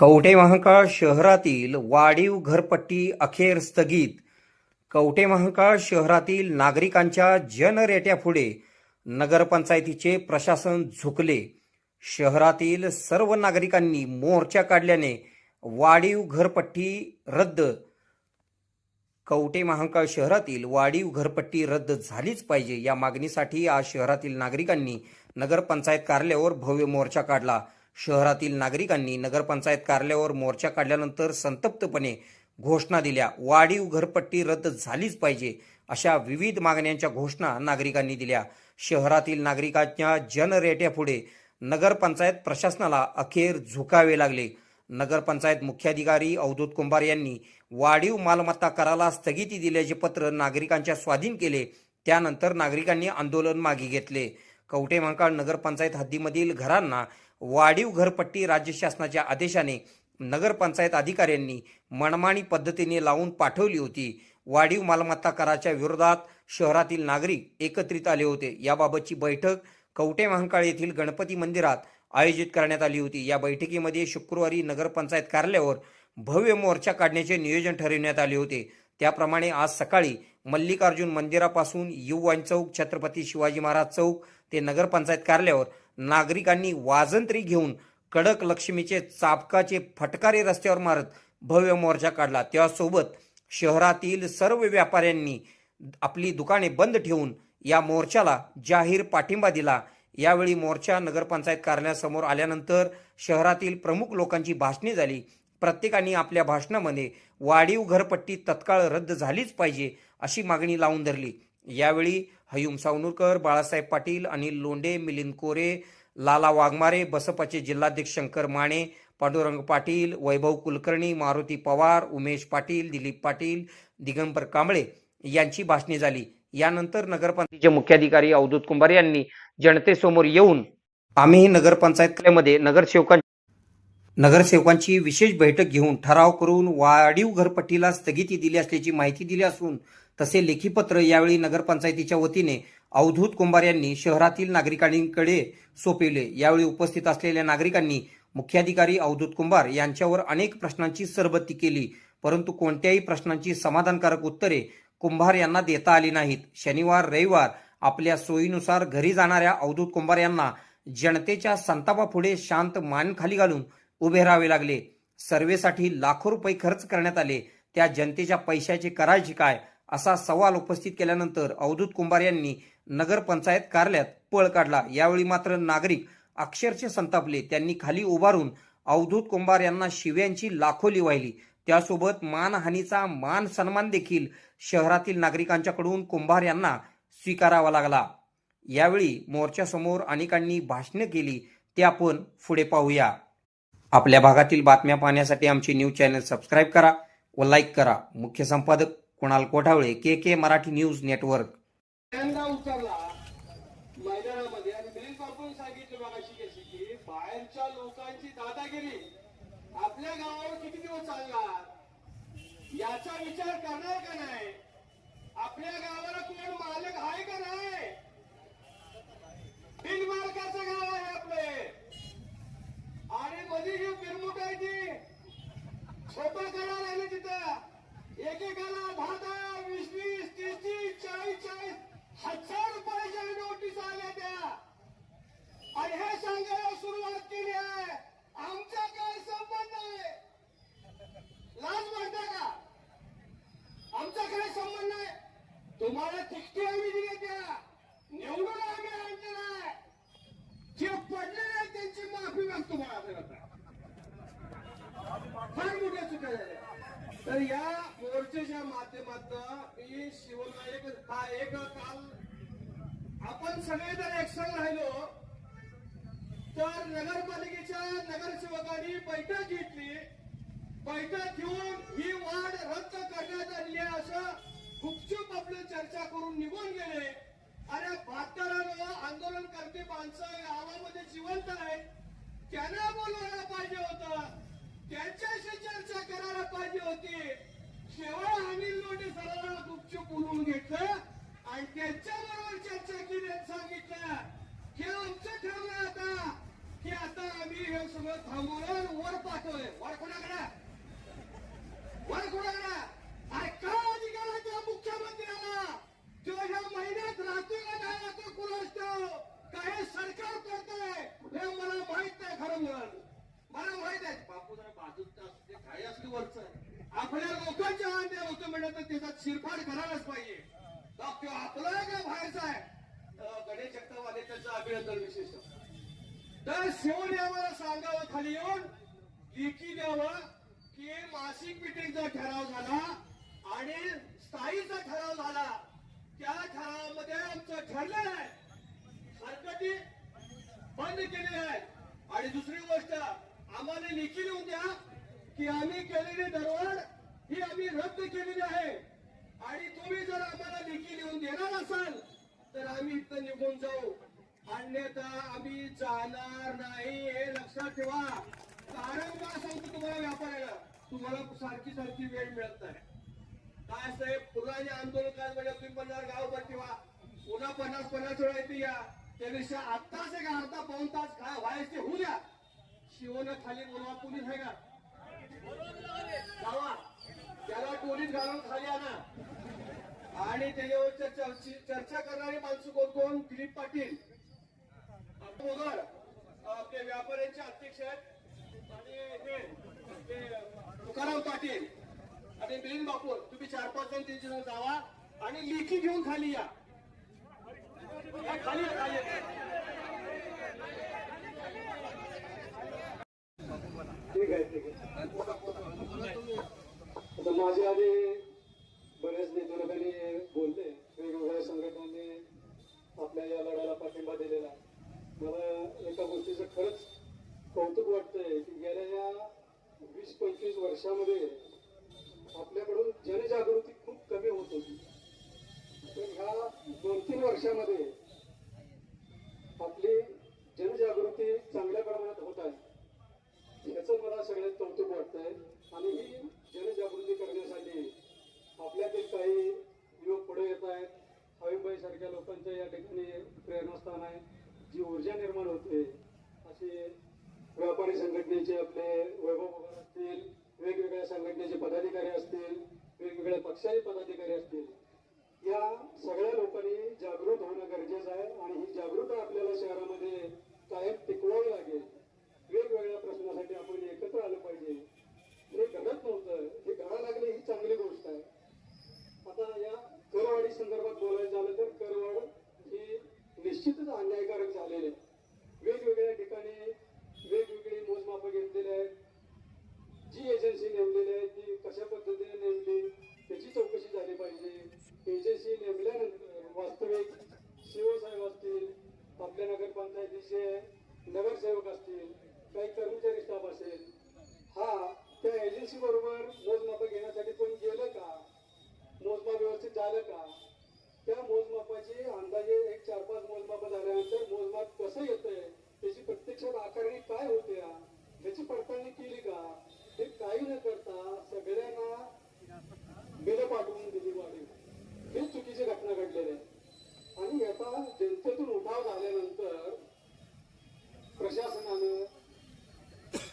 कवठे महाकाळ शहरातील वाढीव घरपट्टी अखेर स्थगित. कवठे महाकाळ शहरातील नागरिकांच्या जनरेट्यापुढे नगरपंचायतीचे प्रशासन झुकले. शहरातील सर्व नागरिकांनी मोर्चा काढल्याने वाढीव घरपट्टी रद्द. कवठे महाकाळ शहरातील वाढीव घरपट्टी रद्द झालीच पाहिजे या मागणीसाठी आज शहरातील नागरिकांनी नगरपंचायत कार्यालयावर भव्य मोर्चा काढला. शहरातील नागरिकांनी नगरपंचायत कार्यालयावर मोर्चा काढल्यानंतर संतप्तपणे घोषणा दिल्या. वाढीव घरपट्टी रद्द झालीच पाहिजे अशा विविध मागण्यांच्या घोषणा नागरिकांनी दिल्या. शहरातील नागरिकांच्या जनरेट्यापुढे नगरपंचायत प्रशासनाला अखेर झुकावे लागले. नगरपंचायत मुख्याधिकारी अवधूत कुंभार यांनी वाढीव मालमत्ता कराला स्थगिती दिल्याचे पत्र नागरिकांच्या स्वाधीन केले. त्यानंतर नागरिकांनी आंदोलन मागे घेतले. कवठे महांकाळ नगरपंचायत हद्दीमधील घरांना वाढीव घरपट्टी राज्य शासनाच्या आदेशाने नगरपंचायत अधिकाऱ्यांनी मनमानी पद्धतीने लावून पाठवली होती. वाढीव मालमत्ता कराच्या विरोधात शहरातील नागरिक एकत्रित आले होते. याबाबतची बैठक कवटे महांकाळ येथील गणपती मंदिरात आयोजित करण्यात आली होती. या बैठकीमध्ये शुक्रवारी नगरपंचायत कार्यालयावर भव्य मोर्चा काढण्याचे नियोजन ठरविण्यात आले होते. त्याप्रमाणे आज सकाळी मल्लिकार्जुन मंदिरापासून युवान चौक छत्रपती शिवाजी महाराज चौक ते नगरपंचायत कार्यालयावर नागरिकांनी वाजंत्री घेऊन कडक लक्ष्मीचे चापकाचे फटकारे रस्त्यावर मारत भव्य मोर्चा काढला. त्यासोबत शहरातील सर्व व्यापाऱ्यांनी आपली दुकाने बंद ठेवून या मोर्चाला जाहीर पाठिंबा दिला. यावेळी मोर्चा नगरपंचायत कार्यालयासमोर आल्यानंतर शहरातील प्रमुख लोकांची भाषणे झाली. प्रत्येकाने आपल्या भाषणामध्ये वाढीव घरपट्टी तत्काळ रद्द झालीच पाहिजे अशी मागणी लावून धरली. यावेळी हयुम सावनूरकर बाळासाहेब पाटील अनिल लोंढे मिलिंद कोरे लाला वाघमारे बसपाचे जिल्हाध्यक्ष शंकर माने पांडुरंग पाटील वैभव कुलकर्णी मारुती पवार उमेश पाटील दिलीप पाटील दिगंबर कांबळे यांची भाषणे झाली. यानंतर नगरपंचायतीचे मुख्याधिकारी अवधूत कुंभार यांनी जनतेसमोर येऊन आम्ही नगरपंचायतमध्ये नगरसेवकां नगरसेवकांची विशेष बैठक घेऊन ठराव करून वाढीव घरपट्टीला स्थगिती दिली असल्याची माहिती दिली असून तसे लेखीपत्र यावेळी नगरपंचायतीच्या वतीने अवधूत कुंभार यांनी शहरातील नागरिकांकडे सोपविले. यावेळी उपस्थित असलेल्या नागरिकांनी मुख्याधिकारी अवधूत कुंभार यांच्यावर अनेक प्रश्नांची सरबत्ती केली परंतु कोणत्याही प्रश्नांची समाधानकारक उत्तरे कुंभार यांना देता आली नाहीत. शनिवार रविवार आपल्या सोयीनुसार घरी जाणाऱ्या अवधूत कुंभार यांना जनतेच्या संतापापुढे शांत मान खाली घालून उभे राहावे लागले. सर्वेसाठी लाखो रुपये खर्च करण्यात आले. त्या जनतेच्या पैशाचे करायचे काय? असा सवाल उपस्थित केल्यानंतर अवधूत कुंभार यांनी नगरपंचायत कार्यालयात पळ काढला. यावेळी मात्र नागरिक अक्षरशः संतापले. त्यांनी खाली उभारून अवधूत कुंभार यांना शिव्यांची लाखोली वाहिली. त्यासोबत मानहानीचा मान सन्मान देखील शहरातील नागरिकांच्याकडून कुंभार यांना स्वीकारावा लागला. यावेळी मोर्चासमोर अनेकांनी भाषणं केली. ते आपण पुढे पाहूया. आपल्या भागातील बातम्या पाहण्यासाठी आमचे न्यूज चॅनल सबस्क्राईब करा व लाईक करा. मुख्य संपादक Kunal Kothawale K K Marathi News Network. पहिल्यांदा उतरला मैदानामध्ये आणि बिल बापून सांगितलं मगाशी कशी की बाहेरच्या लोकांची दादागिरी आपल्या गावावर किती दिवस चालणार? याचा विचार करणार का नाही आपल्या गावाला कोण मालक आहे का नाही बिन मालकाचं गाव आहे आपले आणि मध्ये जी पिरमुट आहे ती छोटं करायला लागले तिथं एकेकाला दहा दहा वीस वीस तीस तीस चाळीस चाळीस हजार रुपयाच्या नोटीस आल्या त्या आणि हे सांगायला सुरुवात केली आहे आमचा काय संबंध आहे लाज वाटता का आमचा काय संबंध आहे तुम्हाला तिकटी आम्ही दिली त्या निवडून आम्ही आणलेला आहे जे पडले नाही त्यांची माफी मागतो मला आता. फार मोठ्या चुका झाल्या तर या या माध्यमातून मी शिवनायक हा एक काल आपण सगळे जर एकसंग राहिलो. तर नगरपालिकेच्या नगरसेवकांनी बैठक घेतली. बैठक घेऊन ही वाढ रद्द करण्यात आली आहे असं गुपचूप आपलं चर्चा करून निघून गेले. अरे भातारानं आंदोलन करते माणसं गावामध्ये जिवंत आहे त्यांना बोलवायला पाहिजे होतं. त्यांच्याशी चर्चा करायला पाहिजे होती. केवळ अनिल लोटे सरांना गुपचूप बोलवून घेतलं आणि त्यांच्या बरोबर चर्चा केली सांगितलं हे आमचं ठरलं आता की आता आम्ही हे सगळं थांबवलं वर पाठवलंय वर कोणाकडे वर कोणाकडे अरे का अधिकार आहे त्या मुख्यमंत्र्याला जो ह्या महिन्यात राहतो का नाही राहतो कुणास ठाव? काय सरकार करतोय हे मला माहीत नाही खरं म्हणून मला माहीत आहे बापू जरा बाजूचा असू दे, काय असली वरच आपल्या लोकांच्या अंडे होतं म्हणलं तर त्याचा शिरपाड करायलाच पाहिजे बाप तो आपला आहे का बाहेरचा आहे अं, गणेश जगतापवाले त्यांचं अभिनंदन विशेष तर शिवून यावर सांगावं खाली येऊन लिखी द्यावं की मासिक मिटिंगचा ठराव झाला आणि स्थायीचा ठराव झाला. त्या ठरावामध्ये आमचं ठरलेलं आहे. हरकती बंद केलेल्या आहेत आणि दुसरी गोष्ट आम्हाला लिखी लिहून द्या की आम्ही केलेली दरवाढ ही आम्ही रद्द केलेली आहे. आणि तुम्ही जर आम्हाला लिखी लिहून देणार असाल तर आम्ही इथं निघून जाऊ. अन्यथा आम्ही जाणार नाही हे लक्षात ठेवा. कारण का सांगतो तुम्हाला व्यापाऱ्याला? तुम्हाला सारखी सारखी वेळ मिळत नाही. काय साहेब पुराणे आंदोलन काय म्हणजे तुम्ही पन्नास गावभर ठेवा. पुन्हा पन्नास पन्नास वेळा येते या. त्यापेक्षा आत्ताच एक अर्धा पाऊन तास काय व्हायचे होऊ द्या. शिवनं खाली बोलवा पोलीस आहे का? त्याला टोलीत घालून खाली आणा. आणि त्याच्यावर चर्चा करणारी माणसं कोण कोण? दिलीप पाटील. मोगर आपले व्यापाऱ्यांचे अध्यक्ष आहेत. आणि तुकाराम पाटील आणि मिलिंद बापूर तुम्ही चार पाच जण त्यांच्या जण जावा आणि लेखी घेऊन खाली या. खाली या, खाली ठीक आहे ठीक आहे माझे आधी बऱ्याच नेतृत्वाने बोलले. वेगवेगळ्या संघटनांनी आपल्या या लढ्याला पाठिंबा दिलेला मला एका गोष्टीचं खरंच कौतुक वाटतंय की गेल्या या वीस पंचवीस वर्षामध्ये आपल्याकडून जनजागृती खूप कमी होत होती. पण ह्या दोन तीन वर्षामध्ये आपली जनजागृती चांगल्या प्रमाणात होत आहे याचं मला सगळ्यात कौतुक वाटतंय आणि ही जनजागृती करण्यासाठी आपल्यातील काही युवक पुढे येत आहेत हवीबाई सारख्या लोकांचं या ठिकाणी प्रेरणास्थान आहे जी ऊर्जा निर्माण होते असे व्यापारी संघटनेचे आपले वैभव पवार असतील वेगवेगळ्या संघटनेचे पदाधिकारी असतील वेगवेगळ्या पक्षाचे पदाधिकारी असतील या सगळ्या लोकांनी जागृत होणं गरजेचं आहे आणि ही जागृती आपल्याला शहरामध्ये कायम टिकवावी लागेल वेगवेगळ्या प्रश्नासाठी आपण एकत्र आलं पाहिजे हे घडत नव्हतं हे घडा लागले ही चांगली गोष्ट आहे आता या करवाढी संदर्भात बोलायचं झालं तर करवाढ ही निश्चितच अन्यायकारक झालेली आहे वेगवेगळ्या ठिकाणी वेगवेगळी मोजमाप घेतलेली आहेत जी एजन्सी नेमलेली आहे ती कशा पद्धतीने नेमली त्याची चौकशी झाली पाहिजे एजन्सी नेमल्यानंतर वास्तविक सीओ साहेब असतील आपल्या नगरपंचायतीचे नगरसेवक असतील काही कर्मचारी स्टाफ असेल हा त्या एजन्सी बरोबर मोजमाप घेण्यासाठी कोण गेलं का मोजमाप व्यवस्थित झालं का त्या मोजमापाची अंदाजे एक चार पाच मोजमाप झाल्यानंतर मोजमाप कसं येतंय त्याची प्रत्यक्षात आकारणी काय होते याची पडताळणी केली का हे काही न करता सगळ्यांना बिलं पाठवून दिली वाढीव हे चुकीची घटना घडलेली आहे आणि आता जनतेतून उठाव झाल्यानंतर प्रशासनानं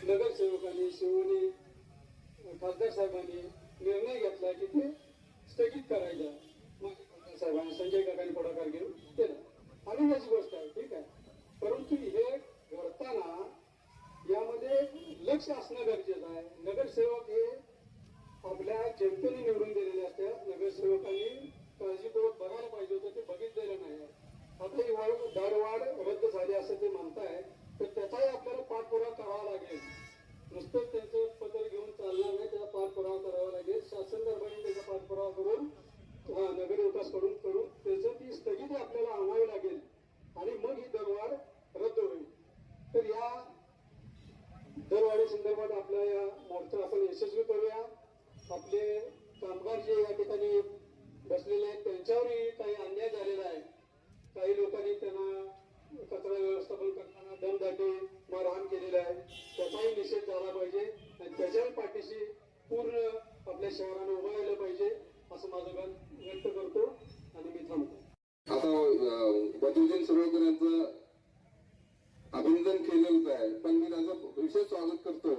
नगरसेवकांनी शिवनी खासदार साहेबांनी निर्णय घेतला की ते स्थगित करायचं माजी खासदार साहेबांनी संजय काकांनी पुढाकार घेऊन केला आणि याची गोष्ट आहे ठीक आहे. परंतु हे घडताना यामध्ये लक्ष असणं गरजेचं आहे. नगरसेवक हे आपल्या जनतेने निवडून दिलेले असतात. नगरसेवकांनी काळजीपूर्वक बघायला पाहिजे होतं ते बघितलेलं नाही आता ही दरवाढ रद्द झाली असं ते म्हणताय तर त्याचाही आपल्याला पाठपुरावा करावा लागेल. नुसतं त्यांचं पदर घेऊन चालणार नाही त्याचा पाठपुरावा करावा लागेल. शासन दरबारी त्याचा पाठपुरावा करून हा, विकास करून करून त्याचं ती स्थगिती आपल्याला आणावी लागेल आणि मग ही दरवाढ रद्द होईल तर या दरवाढी संदर्भात आपल्या या मोर्चा आपण यशस्वी करूया आपले कामगार जे या ठिकाणी बसलेले आहेत त्यांच्यावरही काही अन्याय झालेला आहे काही लोकांनी त्यांना कचरा व्यवस्थापन करताना दमदाटी मारहाण केलेला आहे त्याचाही निषेध झाला पाहिजे आणि त्याच्याही पाठीशी पूर्ण आपल्या शहरानं उभं राहिलं पाहिजे असं माझं मत व्यक्त करतो आणि मी थांबतो आता अं, बद्रुद्दीन सरोडकर यांचं अभिनंदन केलेलंच आहे पण मी त्यांचं विशेष स्वागत करतो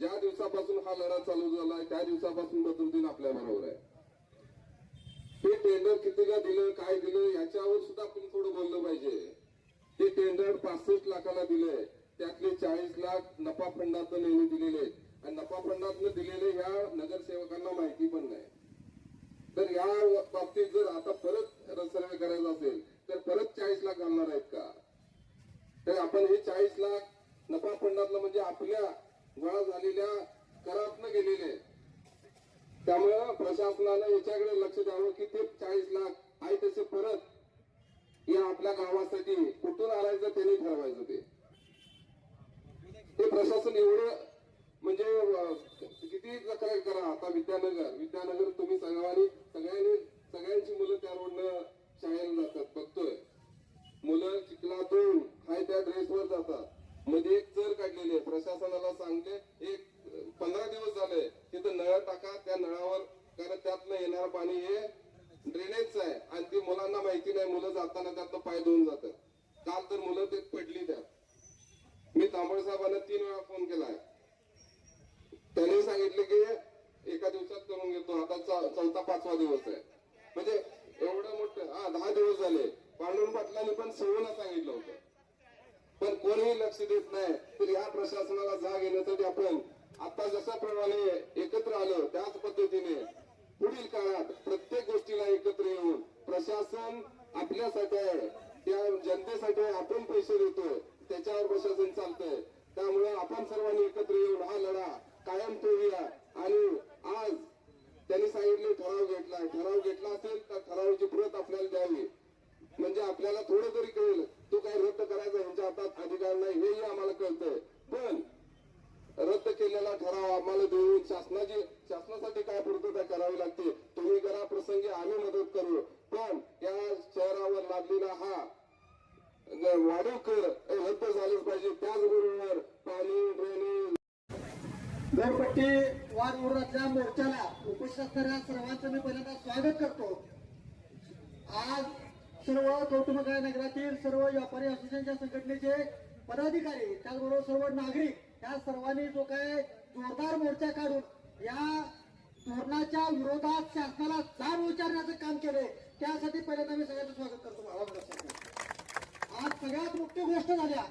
ज्या दिवसापासून हा लढा चालू झालाय त्या दिवसापासून बदरुद्दीन आपल्या बरोबर आहे हे टेंडर कितीला दिलं काय दिलं याच्यावर सुद्धा आपण थोडं बोललं पाहिजे. ते टेंडर पासष्ट लाखाला दिलंय त्यातले चाळीस लाख नफा फंडातनं नेहमी दिलेले. आणि नफा फंडातनं दिलेले ह्या नगरसेवकांना माहिती पण नाही. तर या बाबतीत जर आता परत सर्वे करायचा असेल तर परत चाळीस लाख घालणार आहेत का? तर आपण हे चाळीस लाख नफा फंडातलं म्हणजे आपल्या गोळा झालेल्या करातनं गेलेले. आहेत. त्यामुळं प्रशासनानं याच्याकडे लक्ष द्यावं की ते चाळीस लाख आहे तसे परत या आपल्या गावासाठी कुठून आणायचं त्यांनी ठरवायचं ते. ते प्रशासन एवढं म्हणजे किती तक्रार करा आता विद्यानगर. विद्यानगर तुम्ही सर्वांनी सगळ्यांनी सगळ्यांची मुलं त्या रोडनं शाळेला जातात बघतोय मुलं चिखलातून हाय त्या ड्रेसवर जातात मध्ये एक चर काढलेली आहे प्रशासनाला सांगले एक अं, पंधरा दिवस झाले तिथं नळ टाका त्या नळावर कारण त्यातनं येणारं पाणी हे ड्रेनेजचं आहे आणि ते मुलांना माहिती नाही मुलं जाताना त्यातनं पाय धुवून जातात काल तर मुलं ते पडली त्यात मी तांबळे साहेबांना तीन वेळा फोन केलाय त्यांनी सांगितले की एका दिवसात करून घेतो आता चौ- चौथा पाचवा दिवस आहे म्हणजे एवढं मोठं हा दहा दिवस झाले पांडुरंग पाटलांनी पण सवयला सांगितलं होतं पण कोणीही लक्ष देत नाही तर या प्रशासनाला जाग येण्यासाठी आपण आता जशा प्रमाणे एकत्र आलं त्याच पद्धतीने पुढील काळात प्रत्येक गोष्टीला एकत्र येऊन प्रशासन आपल्यासाठी आहे. त्या जनतेसाठी आपण पैसे देतो त्याच्यावर प्रशासन चालतंय. त्यामुळे आपण सर्वांनी एकत्र येऊन हा लढा कायम ठेवूया आणि आज त्यांनी सांगितले ठराव घेतला. ठराव घेतला असेल तर ठरावाची प्रत आपल्याला द्यावी. म्हणजे आपल्याला थोडं तरी कळेल तो काही रद्द करायचा यांच्या हातात अधिकार नाही. हेही आम्हाला कळतंय. पण रद्द केलेला ठराव आम्हाला देऊन शासनाची शासनासाठी काय पूर्तता करावी लागते तुम्ही करा प्रसंगी आम्ही मदत करू. पण या शहरावर लागलेला हा वाढीव कर रद्द झालेच पाहिजे. त्याचबरोबर पाणी ड्रेनेज घरपट्टी वाद विरोधातल्या मोर्चाला उपस्थित असणाऱ्या सर्वांचं मी पहिल्यांदा स्वागत करतो. आज सर्व कौटुंबिक नगरातील सर्व व्यापारी असोसिएशनच्या संघटनेचे पदाधिकारी त्याचबरोबर सर्व नागरिक या सर्वांनी जो काय जोरदार मोर्चा काढून या धोरणाच्या विरोधात शासनाला जाण विचारण्याचं काम केलंय त्यासाठी पहिल्यांदा मी सगळ्यांचं स्वागत करतो. आज सगळ्यात मुख्य गोष्ट झाल्या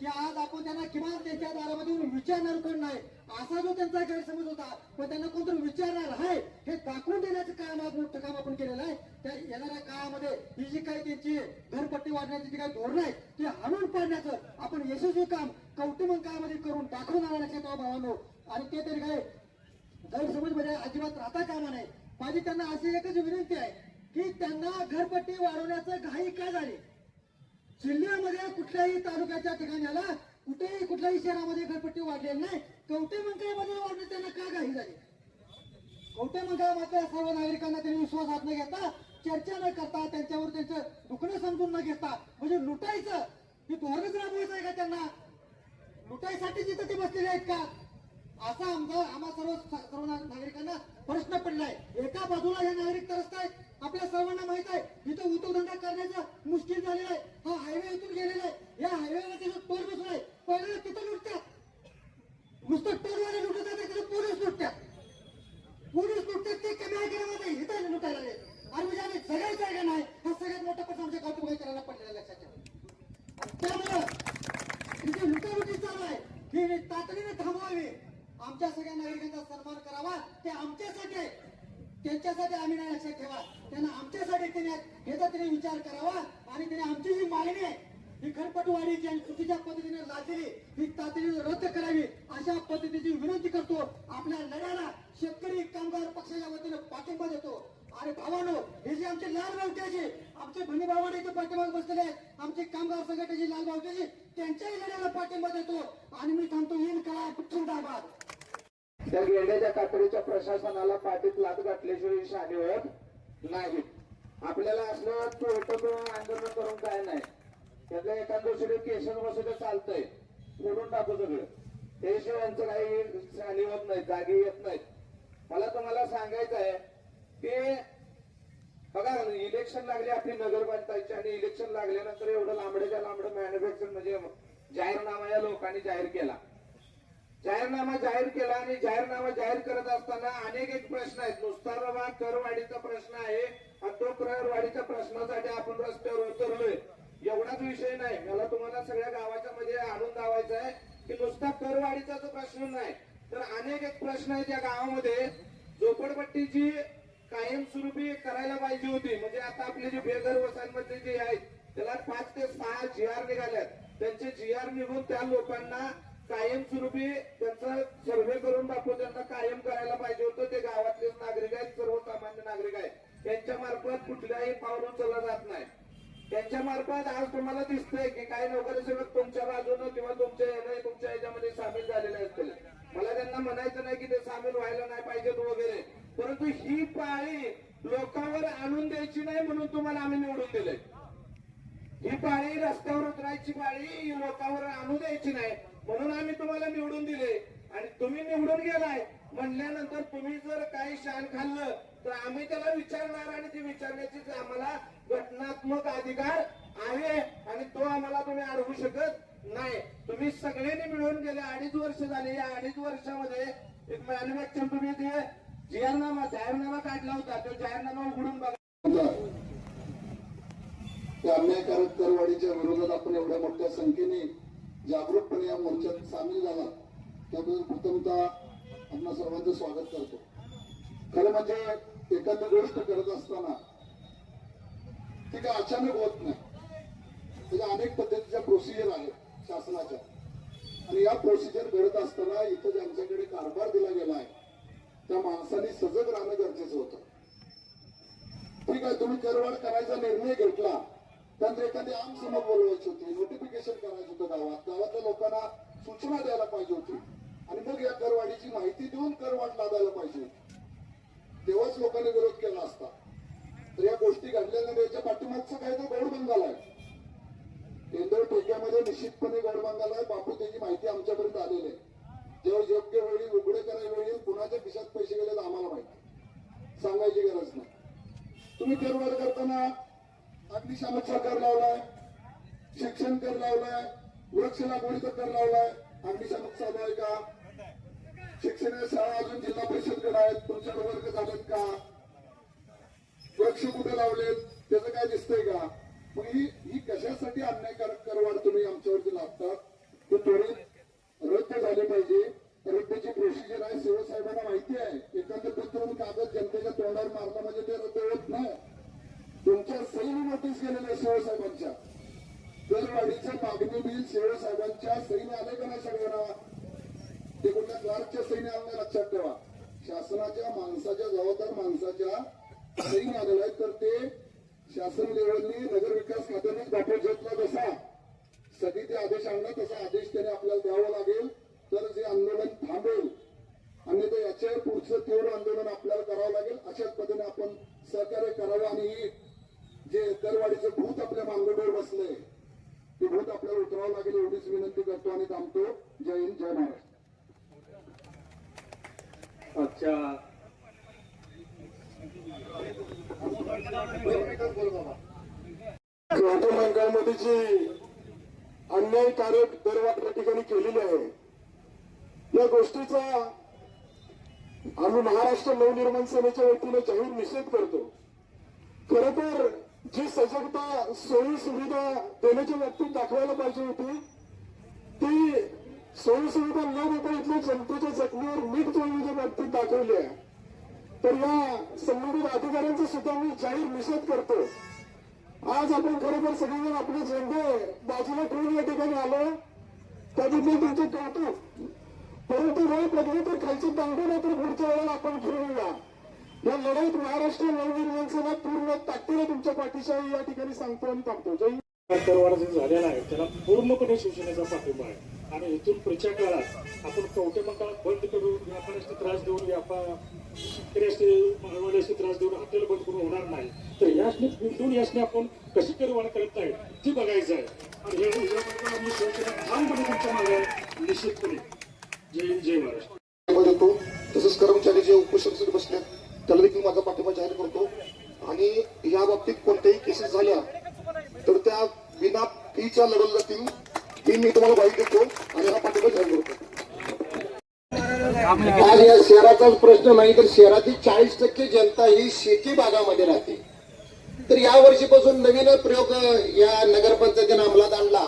की आज आपण त्यांना किमान त्यांच्या दारामध्ये येऊन विचारणार कोण नाही असा जो त्यांचा गैरसमज होता पण त्यांना कोणतरी विचारणार आहे हे दाखवून देण्याचं काम आज मोठं काम आपण केलेलं आहे. त्या येणाऱ्या काळामध्ये ही जी काही त्यांची घरपट्टी वाढण्याची जी काही धोरण आहे ती हाणून पाडण्याचं आपण यशस्वी काम कौटुंबिक काळामध्ये करून दाखवून आणायचे का भावानो. आणि ते तरी काय गैरसमज म्हणजे अजिबात राहता कामा नाही माझी त्यांना अशी एकच विनंती आहे की त्यांना घरपट्टी वाढवण्याचं घाई का झाली? जिल्ह्यामध्ये कुठल्याही तालुक्याच्या ठिकाणाला कुठेही कुठल्याही शहरामध्ये घरपट्टी वाढलेली नाही. कवटे मंकाळमध्ये वाढली त्यांना का घाई झाली? कवटे मंकाळामध्ये सर्व नागरिकांना त्यांनी विश्वासात न घेता चर्चा न करता त्यांच्यावर त्यांचं दुखणं समजून न घेता म्हणजे लुटायचं हे धोरणच राबवायचं आहे का त्यांना? लुटायसाठी जिथं ते बसलेले आहेत का? असा आमचा आम्हा सर्व सर्व नागरिकांना प्रश्न पडलाय. एका बाजूला हे नागरिक तरसत आहेत आपल्या सर्वांना माहीत आहे इथं उद्योगधंदा करण्याचं मुश्किल झालेलं आहे. हा हायवे इथून गेलेला आहे. या हायवेवर तिथं टोल बसलाय पहिले तिथं लुटतात नुसतं टोलवाले लुटत आहेत तिथं पोलीस लुटतात पोलीस लुटतात ते कमी ऐकण्यामध्ये इथं लुटायला लागले. आणि म्हणजे आम्ही सगळ्याच जागा नाही हा सगळ्यात मोठा प्रश्न आमच्या कौतुक करायला पडलेला लक्षात ठेवा आणि त्यामुळं इथे लुटालुटी चालू आहे ही तातडीने थांबवावी आमच्या सगळ्या नागरिकांचा सन्मान करावा ते आमच्यासाठी आहे. त्यांच्यासाठी आम्ही नाही लक्षात ठेवा त्यांना आमच्यासाठी त्यांनी ह्याचा त्यांनी विचार करावा आणि त्यांनी आमची जी मागणी आहे ही घरपटवाडी जी चुकीच्या पद्धतीने लादलेली ही तातडीने रद्द करावी अशा पद्धतीची विनंती करतो आपल्या लढ्याला शेतकरी कामगार पक्षाच्या वतीने पाठिंबा देतो आणि भावानो हे जे आमचे लाल बावट्याचे आमचे भणी भावाने इथे पाठिंबा बसलेले आहेत आमचे कामगार संघटनेचे लाल बावट्याचे त्यांच्याही लढ्याला पाठिंबा देतो. आणि मी थांबतो येईल का? जिंदाबाद त्या गेंड्याच्या कातडीच्या प्रशासनाला पाठीत लात घातल्याशिवाय शाणी होत नाही. आपल्याला असलं तोटतो आंदोलन करून काय नाही. त्यातल्या एका दुसरे केशन बसू चालतंय. फोडून टाकू सगळं. हे शिवायचं काही शाणी होत नाही जागी येत नाहीत. मला तुम्हाला सांगायचं आहे की बघा इलेक्शन लागले आपली नगरपालिकाची आणि इलेक्शन लागल्यानंतर एवढं लांबड्याच्या लांबड मॅन्युफॅक्चर म्हणजे जाहीरनामा या लोकांनी जाहीर केला. जाहीरनामा जाहीर केला आणि जाहीरनामा जाहीर करत असताना अनेक एक प्रश्न आहेत. नुसता रवा करवाढीचा प्रश्न आहे आणि तो करवाढीच्या प्रश्नासाठी आपण रस्त्यावर उतरलोय. एवढाच विषय नाही. मला तुम्हाला सगळ्या गावाच्या मध्ये आणून दावायचा आहे की नुसता करवाढीचा तो प्रश्न नाही. तर अनेक एक प्रश्न आहेत या गावामध्ये. झोपडपट्टीची कायमस्वरूपी करायला पाहिजे होती. म्हणजे आता आपले जे बेघर वसाहतमध्ये जे आहेत त्याला पाच ते सहा जी आर निघाल्यात. त्यांचे जी आर निघून त्या लोकांना कायमस्वरूपी त्यांचा सर्वे करून दाखवून त्यांना कायम करायला पाहिजे होतं. ते गावातले नागरिक आहेत सर्वसामान्य नागरिक आहेत. त्यांच्या मार्फत कुठल्याही पावलं उचलला जात नाही. त्यांच्या मार्फत आज तुम्हाला दिसतंय की काही नोकरीसेवक तुमच्या बाजूनं किंवा तुमच्या याने तुमच्या याच्यामध्ये सामील झालेले असतील. मला त्यांना म्हणायचं नाही की ते सामील व्हायला नाही पाहिजेत वगैरे. परंतु ही पाळी लोकांवर आणून द्यायची नाही म्हणून तुम्हाला आम्ही निवडून दिले ही पाळी रस्त्यावर उतरायची पाळी ही लोकांवर आणू द्यायची नाही म्हणून आम्ही तुम्हाला निवडून दिले. आणि तुम्ही निवडून गेलाय म्हणल्यानंतर तुम्ही जर काही शान खाल्लं तर आम्ही त्याला विचारणार आणि ते विचारण्याची आम्हाला घटनात्मक अधिकार आहे आणि तो आम्हाला तुम्ही अडवू शकत नाही तुम्ही सगळ्यांनी मिळून गेले अडीच वर्ष झाले या अडीच वर्षामध्ये एक मॅन्युफॅक्चर तुम्ही ते जाहीरनामा जाहीरनामा काढला होता तो जाहीरनामा उघडून बघा. अन्यायकारक करवाढीच्या विरोधात आपण एवढ्या मोठ्या संख्येने जागरूकपणे या मोर्चात सामील झाला त्याबद्दल प्रथमतः आपण सर्वांचं स्वागत करतो. खरं म्हणजे एखादी गोष्ट करत असताना ती काय अचानक होत नाही. त्याच्या अनेक पद्धतीच्या प्रोसिजर आहेत. शासनाच्या. आणि या प्रोसिजर घडत असताना इथं ज्यांच्याकडे कारभार दिला गेला आहे त्या माणसाने सजग राहणं गरजेचं होतं. ठीक आहे तुम्ही करवाढ करायचा निर्णय घेतला त्यानंतर एखादी आमसमोर बोलवायची होती नोटिफिकेशन करायचं होतं गावात. गावातल्या लोकांना सूचना द्यायला पाहिजे होती. आणि मग या करवाढीची माहिती देऊन करवाढ लादायला पाहिजे होती. तेव्हाच लोकांनी विरोध केला असता. तर या गोष्टी घडल्यानंतर याच्या पाठीमागचं काय तर गौडबंगाल आहे. केंद्र ठोक्यामध्ये निश्चितपणे गौडबंगाल आहे बापू त्याची माहिती आमच्यापर्यंत आलेली आहे. जेव्हा योग्य वेळी उघडे करायवेळी कुणाच्या खिशात पैसे गेले आम्हाला माहिती सांगायची गरज नाही. तुम्ही करवाढ करताना अग्निशामकचा कर लावलाय शिक्षण कर लावलाय वृक्ष लागवडीचा कर लावलाय. अग्निशामक चालू आहे का? शिक्षण शाळा अजून जिल्हा परिषदकडे आहेत तुमच्या वर्ग झालेत का? वृक्ष कुठे लावलेत? त्याचं काय दिसतंय का? मग ही ही कशासाठी अन्यायकारक करवाढ तुम्ही आमच्यावरती लादतात? ते त्वरित रद्द झाले पाहिजे. रद्दची प्रोसिजर आहे. साहेबांना माहिती आहे. एखादं पत्र कागद जनतेच्या तोंडावर मारला म्हणजे ते रद्द होत नाही. तुमच्या सही नोटीस गेलेल्या आहे शिवसाहेबांच्या दरवाढीचं मागणी बिल शिवसाहेबांच्या सहीने आले का नाही सगळ्यांना? ते कुठल्या क्लार्कच्या सहीने आलं लक्षात ठेवा. शासनाच्या माणसाच्या जबाबदार माणसाच्या सैन्य आलेलं आहे तर ते शासन लेवलनी नगर विकास खात्यानेच दाखल घेतला जसा सगळी ते आदेश आणला तसा आदेश त्याने आपल्याला द्यावा लागेल. तर जे आंदोलन थांबेल आणि ते याच्यावर पुढचं तीव्र आंदोलन आपल्याला करावं लागेल अशाच पद्धतीने आपण सहकार्य करावं आणि ही जे दरवाढीचं भूत आपल्या मांगडीवर बसलंय ते भूत आपल्याला उतरावं लागेल एवढीच विनंती करतो आणि थांबतो. जय हिंद जय महाराष्ट्र. आजच्या गौतम जी अन्यायकारक दरवाढ त्या ठिकाणी केलेली आहे या गोष्टीचा आम्ही महाराष्ट्र नवनिर्माण सेनेच्या वतीने जाहीर निषेध करतो. खर तर जी सजगता सोयी सुविधा देण्याच्या बाबतीत दाखवायला पाहिजे होती ती सोयी सुविधा न देता इथल्या जनतेच्या जखमीवर मीठ चोळण्याच्या बाबतीत दाखवली आहे. तर या संबंधित अधिकाऱ्यांचा सुद्धा मी जाहीर निषेध करतो. आज आपण खरोखर सगळेजण आपले झेंडे बाजूला ठेवून या ठिकाणी आलो. त्याबद्दल तुमचं कौतुक परंतु वेळ लागले तर खालची दांडू नाही तर पुढच्या वेळेला आपण घेऊन या लढाईत महाराष्ट्र नवनिर्माण सेना पूर्ण ताकदीने तुमच्या पाठीशी या ठिकाणी सांगतो आणि थांबतो. जय हिंद. जे झालेला आहे त्याला पूर्णपणे शिवसेनेचा पाठिंबा आहे. आणि इथून पुढच्या काळात आपण कवटे मंडळ बंद करून व्यापाऱ्याशी त्रास देऊन व्यापार शेतकऱ्याशी मालवाड्याशी त्रास देऊन हॉटेल बंद करून होणार नाही. तर यासने बिंदून यासने आपण कशी करवाढ करत आहे ती बघायचं आहे. आणि हे आम्ही शिवसेना ठामपणे तुमच्या मागे निश्चितपणे. जय हिंद जय महाराष्ट्र. मध्ये तसंच कर्मचारी जे उपोषण बसले त्याला देखील माझा पाठिंबा जाहीर करतो. आणि या बाबतीत कोणत्याही केसेस झाल्या तर त्या बिना फीच्या लढवल्या जातील ही मी तुम्हाला माहिती देतो आणि हा पाठिंबा जाहीर करतो. आज या शहराचाच प्रश्न नाही तर शहरातील चाळीस टक्के जनता ही शेती भागामध्ये राहते. तर या वर्षीपासून नवीन प्रयोग या नगरपंचायतीने अंमलात आणला.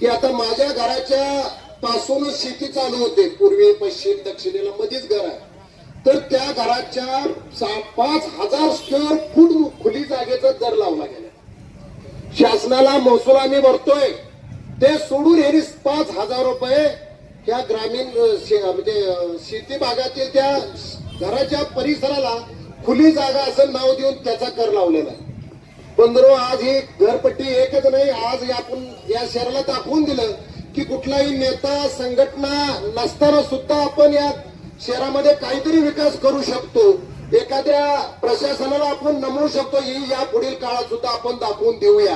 की आता माझ्या घराच्या पासूनच शेती चालू होते पूर्वी पश्चिम दक्षिणेला मध्येच घर आहे. तर त्या घराच्या पाच हजार स्क्वेअर फूट खुली जागेचा दर लावला गेला. शासनाला महसूल आम्ही भरतोय. ते सोडून यांनी पाच हजार रुपये त्या ग्रामीण म्हणजे शेती भागातील त्या घराच्या परिसराला खुली जागा असं नाव देऊन त्याचा कर लावलेला आहे. पंधरा आज ही घरपट्टी एकच नाही आज आपण या शहराला दाखवून दिलं की कुठलाही नेता संघटना नसताना सुद्धा आपण या शहरामध्ये काहीतरी विकास करू शकतो. एखाद्या प्रशासनाला आपण नमवू शकतो ही या पुढील काळात सुद्धा आपण दाखवून देऊया.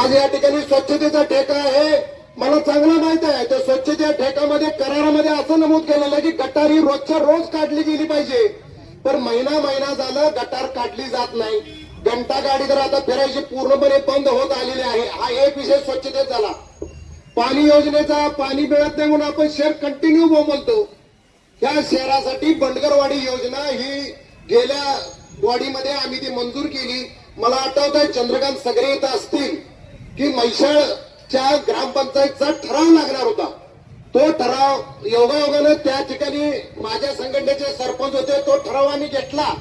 आज या ठिकाणी स्वच्छतेचा ठेका आहे. मला चांगलं माहीत आहे त्या स्वच्छतेच्या ठेकामध्ये करारामध्ये असं नमूद केलेलं आहे की गटार ही रोजच्या रोज काढली गेली पाहिजे. पण महिना महिना झालं गटार काढली जात नाही. घंटा गाडी तर आता फिरायची पूर्णपणे बंद होत आलेली आहे. हा एक विषय स्वच्छतेत झाला. पाणी योजनेचा पाणी मिळत नाही म्हणून आपण शेअर कंटिन्यू बोंबलतो. या शहरासाठी बंडगरवाडी योजना ही गेल्या वाडीमध्ये आम्ही ती मंजूर केली. मला आठवत आहे चंद्रकांत सगरे येत असतील की म्हैसाळच्या ग्रामपंचायतचा ठराव लागणार होता. तो ठराव योगायोगानं त्या ठिकाणी माझ्या संघटनेचे सरपंच होते तो ठराव आम्ही घेतला.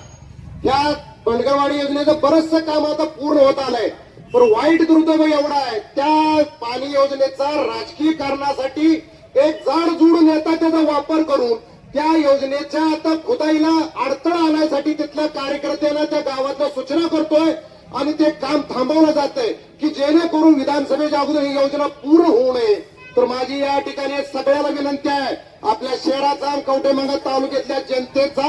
या बंडगरवाडी योजनेचं बरचसं काम आता पूर्ण होत आलंय. पण वाईट दुर्दैव एवढा आहे त्या पाणी योजनेचा राजकीय कारणासाठी एक जाड जुड नेता त्याचा वापर करून त्या योजनेच्या आता खुदाईला अडथळा आणण्यासाठी तिथल्या कार्यकर्त्यांना त्या गावातल्या सूचना करतोय आणि ते काम थांबवलं जात आहे की जेणेकरून विधानसभेच्या अगोदर ही योजना पूर्ण होऊ नये. तर माझी या ठिकाणी सगळ्याला विनंती आहे आपल्या शहराचा आणि कवटेमंगा तालुक्यातल्या जनतेचा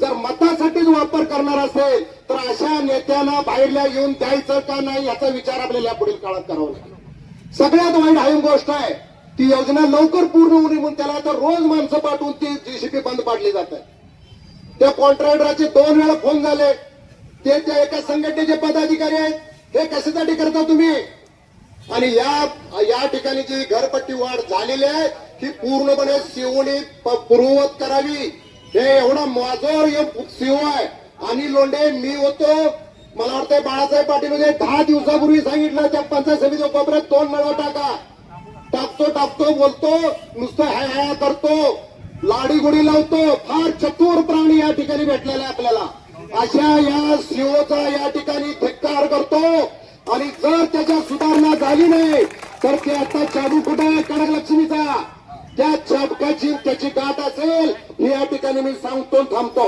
जर मतासाठीच वापर करणार असेल तर अशा नेत्यांना बाहेरल्या येऊन द्यायचं का नाही याचा विचार आपल्याला पुढील काळात करावा लागेल. सगळ्यात वाईट हायम गोष्ट आहे ती योजना लवकर पूर्ण होणे म्हणून त्याला आता रोज माणसं पाठवून ती जीसीपी बंद पाडली जात आहे. त्या कॉन्ट्रॅक्टरचे दोन वेळा फोन झाले. ते त्या एका संघटनेचे पदाधिकारी आहेत. हे कशासाठी करता तुम्ही? आणि या या ठिकाणी जी घरपट्टी वाढ झालेली आहे ही पूर्णपणे शिवणी पूर्ववत करावी. हे एवढा माझोर शिव आहे. आणि लोंढे मी होतो. मला वाटतंय बाळासाहेब पाटील म्हणजे दहा दिवसापूर्वी सांगितलं त्या पंचायत समिती कोपऱ्यात दोन मेळवा टाका. टाकतो टाकतो बोलतो नुसतं हाय हॅ करतो. लाडीगुडी लावतो. फार चतुर प्राणी या ठिकाणी भेटलेला आहे आपल्याला. अशा या सीओचा या ठिकाणी धिक्कार करतो. आणि जर त्याच्या सुधारणा झाली नाही तर ते आता चालू कुठे आहे? कडक लक्ष्मीचा त्या चाबकाची त्याची गाठ असेल हे या ठिकाणी मी सांगतो थांबतो.